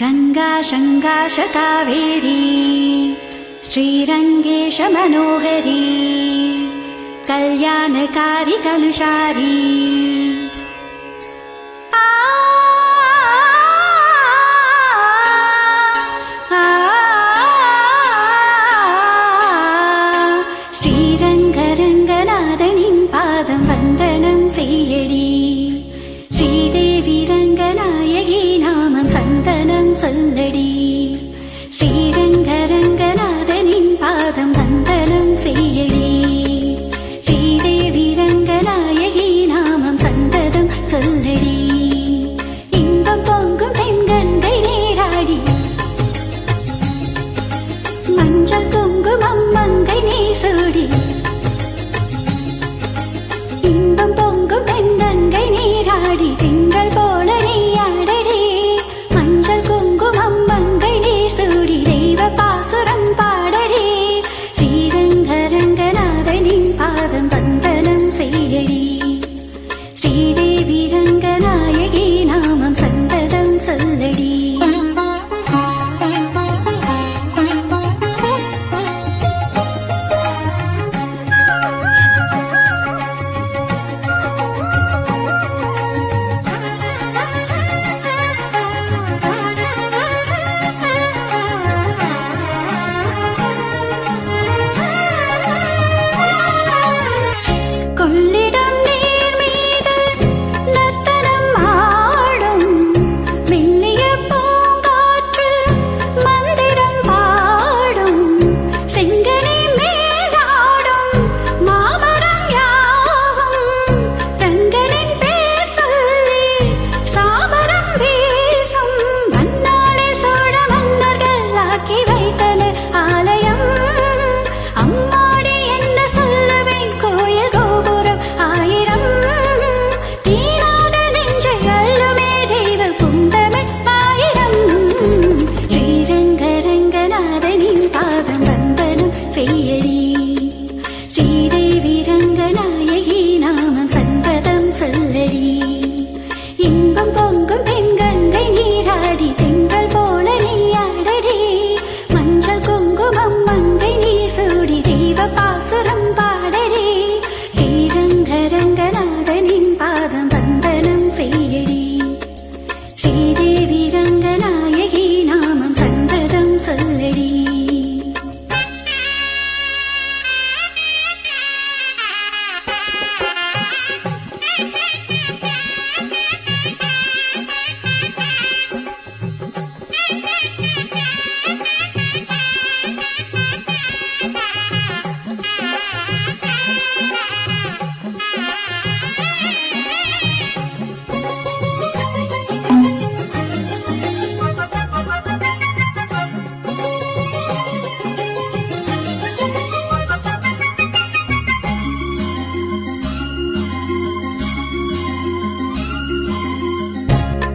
गङ्गा शङ्गाश कावेरी श्रीरङ्गेश मनोहरी कल्याणकारि कलुषारी பாதம் வந்தனம் செய்யடி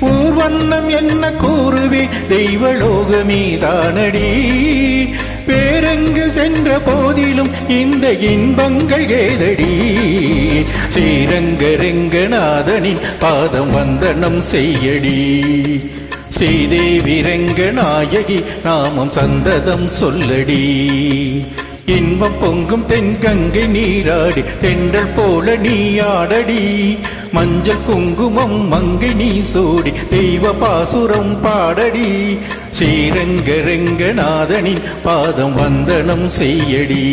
ஊர்வண்ணம் என்ன கூறுவே? தெய்வலோகமீதானடி. பேரெங்கு சென்ற போதிலும் இந்த இன்பங்கள் ஏதடி ஸ்ரீரங்கரங்கநாதனின் பாதம் வந்தனம் செய்யடி. ஸ்ரீதேவி ரங்கநாயகி நாமம் சந்ததம் சொல்லடி. இன்பம் பொங்கும் தென்கங்கை நீராடி தென்றல் போல நீ ஆடடி. மஞ்சள் குங்குமம் மங்கை நீ சூடி தெய்வ பாசுரம் பாடடி. ஸ்ரீரங்கரங்கநாதனின் பாதம் வந்தனம் செய்யடி.